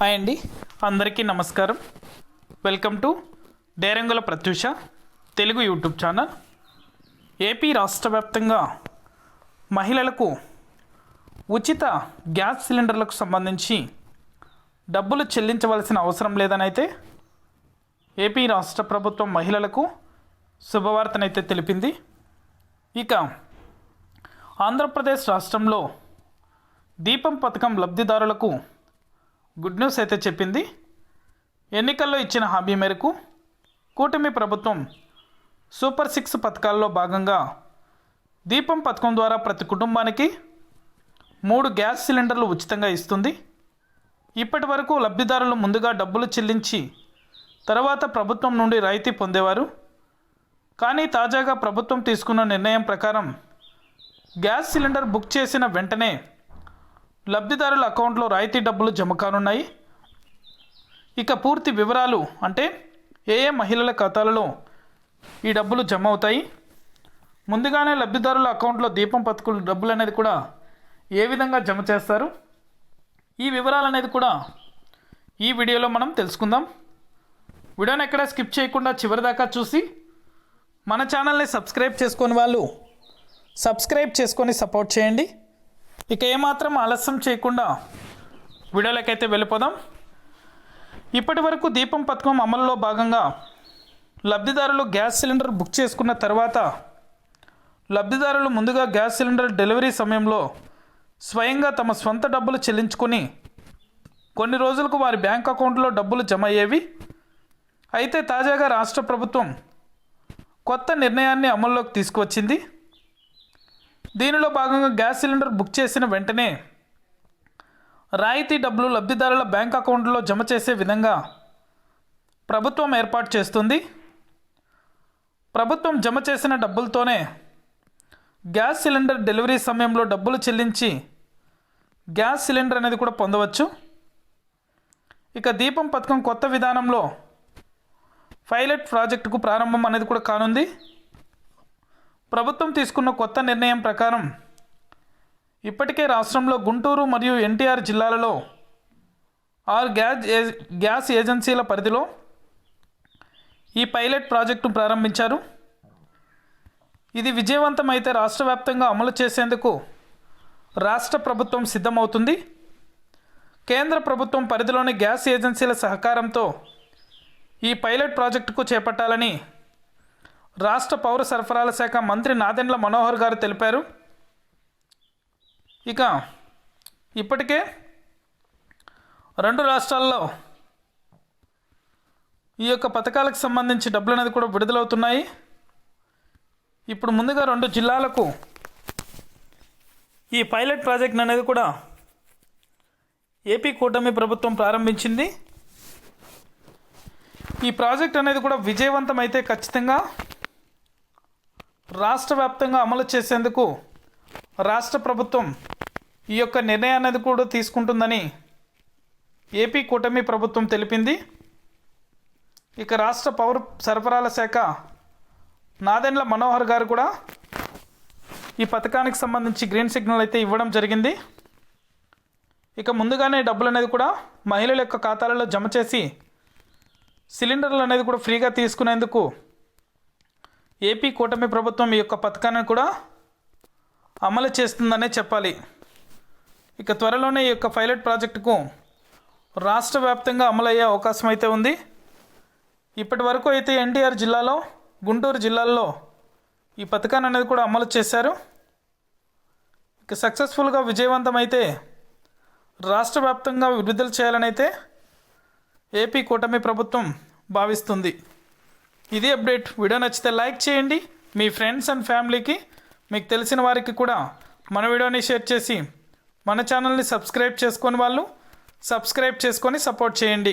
Hi అండి. అందరికీ నమస్కారం. Welcome to Derangula Pratyusha Telugu YouTube channel. AP రాష్ట్ర వ్యాప్తంగా మహిళలకు ఉచిత గ్యాస్ సిలిండర్లకు సంబంధించి డబ్బులు చెల్లించవలసిన అవసరం లేదనైతే ఏపీ రాష్ట్ర ప్రభుత్వం మహిళలకు శుభవార్తనైతే తెలిపింది. ఇక ఆంధ్రప్రదేశ్ రాష్ట్రంలో దీపం పథకం లబ్ధిదారులకు గుడ్ న్యూస్ అయితే చెప్పింది. ఎన్నికల్లో ఇచ్చిన హామీ మేరకు కూటమి ప్రభుత్వం సూపర్ సిక్స్ పథకాల్లో భాగంగా దీపం పథకం ద్వారా ప్రతి కుటుంబానికి మూడు గ్యాస్ సిలిండర్లు ఉచితంగా ఇస్తుంది. ఇప్పటి వరకు లబ్ధిదారులు ముందుగా డబ్బులు చెల్లించి తర్వాత ప్రభుత్వం నుండి రాయితీ పొందేవారు. కానీ తాజాగా ప్రభుత్వం తీసుకున్న నిర్ణయం ప్రకారం గ్యాస్ సిలిండర్ బుక్ చేసిన వెంటనే లబ్ధిదారుల అకౌంట్లో రాయితీ డబ్బులు జమ కానున్నాయి. ఇక పూర్తి వివరాలు అంటే ఏ ఏ మహిళల ఖాతాలలో ఈ డబ్బులు జమ అవుతాయి. ముందుగానే లబ్ధిదారుల అకౌంట్లో దీపం పథకులు డబ్బులు అనేది కూడా ఏ విధంగా జమ చేస్తారు? ఈ వివరాలు అనేది కూడా ఈ వీడియోలో మనం తెలుసుకుందాం. వీడియోని ఎక్కడ స్కిప్ చేయకుండా చివరిదాకా చూసి మన ఛానల్ని సబ్స్క్రైబ్ చేసుకొని వాళ్ళు సబ్స్క్రైబ్ చేసుకొని సపోర్ట్ చేయండి. ఇక ఏమాత్రం ఆలస్యం చేయకుండా వీడియోలకైతే వెళ్ళిపోదాం. ఇప్పటి వరకు దీపం పథకం అమలులో భాగంగా లబ్ధిదారులు గ్యాస్ సిలిండర్ బుక్ చేసుకున్న తర్వాత లబ్ధిదారులు ముందుగా గ్యాస్ సిలిండర్ డెలివరీ సమయంలో స్వయంగా తమ స్వంత డబ్బులు చెల్లించుకొని కొన్ని రోజులకు వారి బ్యాంక్ అకౌంట్లో డబ్బులు జమ అయ్యేవి. అయితే తాజాగా రాష్ట్ర ప్రభుత్వం కొత్త నిర్ణయాన్ని అమల్లోకి తీసుకువచ్చింది. దీనిలో భాగంగా గ్యాస్ సిలిండర్ బుక్ చేసిన వెంటనే రాయితీ డబ్బులు లబ్ధిదారుల బ్యాంక్ అకౌంట్లో జమ చేసే విధంగా ప్రభుత్వం ఏర్పాటు చేస్తుంది. ప్రభుత్వం జమ చేసిన డబ్బులతోనే గ్యాస్ సిలిండర్ డెలివరీ సమయంలో డబ్బులు చెల్లించి గ్యాస్ సిలిండర్ అనేది కూడా పొందవచ్చు. ఇక దీపం పథకం కొత్త విధానంలో పైలట్ ప్రాజెక్టుకు ప్రారంభం అనేది కూడా కానుంది. ప్రభుత్వం తీసుకున్న కొత్త నిర్ణయం ప్రకారం ఇప్పటికే రాష్ట్రంలో గుంటూరు మరియు ఎన్టీఆర్ జిల్లాలలో ఆరు గ్యాస్ గ్యాస్ ఏజెన్సీల పరిధిలో ఈ పైలట్ ప్రాజెక్టును ప్రారంభించారు. ఇది విజయవంతమైతే రాష్ట్ర వ్యాప్తంగా అమలు చేసేందుకు రాష్ట్ర ప్రభుత్వం సిద్ధమవుతుంది. కేంద్ర ప్రభుత్వం పరిధిలోని గ్యాస్ ఏజెన్సీల సహకారంతో ఈ పైలట్ ప్రాజెక్టుకు చేపట్టాలని రాష్ట్ర పౌర సరఫరాల శాఖ మంత్రి నాదెండ్ల మనోహర్ గారు తెలిపారు. ఇక ఇప్పటికే రెండు రాష్ట్రాల్లో ఈ యొక్క పథకాలకు సంబంధించి డబ్బులు అనేది కూడా విడుదలవుతున్నాయి. ఇప్పుడు ముందుగా రెండు జిల్లాలకు ఈ పైలట్ ప్రాజెక్ట్ అనేది కూడా ఏపీ కూటమి ప్రభుత్వం ప్రారంభించింది. ఈ ప్రాజెక్ట్ అనేది కూడా విజయవంతమైతే ఖచ్చితంగా రాష్ట్ర వ్యాప్తంగా అమలు చేసేందుకు రాష్ట్ర ప్రభుత్వం ఈ యొక్క నిర్ణయాన్ని అనేది కూడా తీసుకుంటుందని ఏపీ కూటమి ప్రభుత్వం తెలిపింది. ఇక రాష్ట్ర పౌర సరఫరాల శాఖ నాదెండ్ల మనోహర్ గారు కూడా ఈ పథకానికి సంబంధించి గ్రీన్ సిగ్నల్ అయితే ఇవ్వడం జరిగింది. ఇక ముందుగానే డబ్బులు అనేది కూడా మహిళల యొక్క ఖాతాలలో జమ చేసి సిలిండర్లు అనేది కూడా ఫ్రీగా తీసుకునేందుకు ఏపీ కూటమి ప్రభుత్వం ఈ యొక్క పథకాన్ని కూడా అమలు చేస్తుందనే చెప్పాలి. ఇక త్వరలోనే ఈ యొక్క పైలట్ ప్రాజెక్టుకు రాష్ట్ర వ్యాప్తంగా అమలయ్యే అవకాశం అయితే ఉంది. ఇప్పటి వరకు అయితే ఎన్టీఆర్ జిల్లాలో గుంటూరు జిల్లాల్లో ఈ పథకాన్ని అనేది కూడా అమలు చేశారు. ఇక సక్సెస్ఫుల్గా విజయవంతమైతే రాష్ట్ర వ్యాప్తంగా విడుదల చేయాలని అయితే ఏపీ కూటమి ప్రభుత్వం భావిస్తుంది. ఇది అప్డేట్. వీడియో నచ్చితే లైక్ చేయండి. మీ ఫ్రెండ్స్ అండ్ ఫ్యామిలీకి మీకు తెలిసిన వారికి కూడా మన వీడియోని షేర్ చేసి మన ఛానల్ని సబ్స్క్రైబ్ చేసుకొని వాళ్ళు సబ్స్క్రైబ్ చేసుకొని సపోర్ట్ చేయండి.